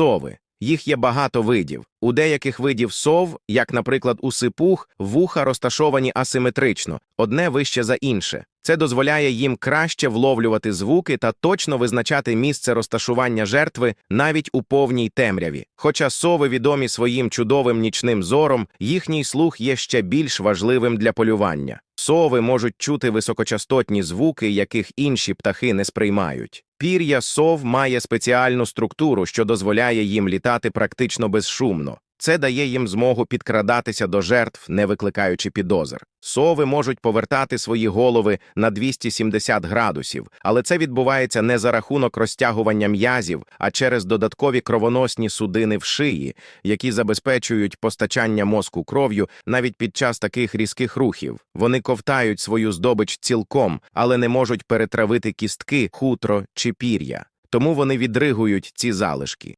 Сови. Їх є багато видів. У деяких видів сов, як, наприклад, у сипух, вуха розташовані асиметрично, одне вище за інше. Це дозволяє їм краще вловлювати звуки та точно визначати місце розташування жертви навіть у повній темряві. Хоча сови відомі своїм чудовим нічним зором, їхній слух є ще більш важливим для полювання. Сови можуть чути високочастотні звуки, яких інші птахи не сприймають. Пір'я сов має спеціальну структуру, що дозволяє їм літати практично безшумно. Це дає їм змогу підкрадатися до жертв, не викликаючи підозр. Сови можуть повертати свої голови на 270 градусів, але це відбувається не за рахунок розтягування м'язів, а через додаткові кровоносні судини в шиї, які забезпечують постачання мозку кров'ю навіть під час таких різких рухів. Вони ковтають свою здобич цілком, але не можуть перетравити кістки, хутро чи пір'я. Тому вони відригують ці залишки.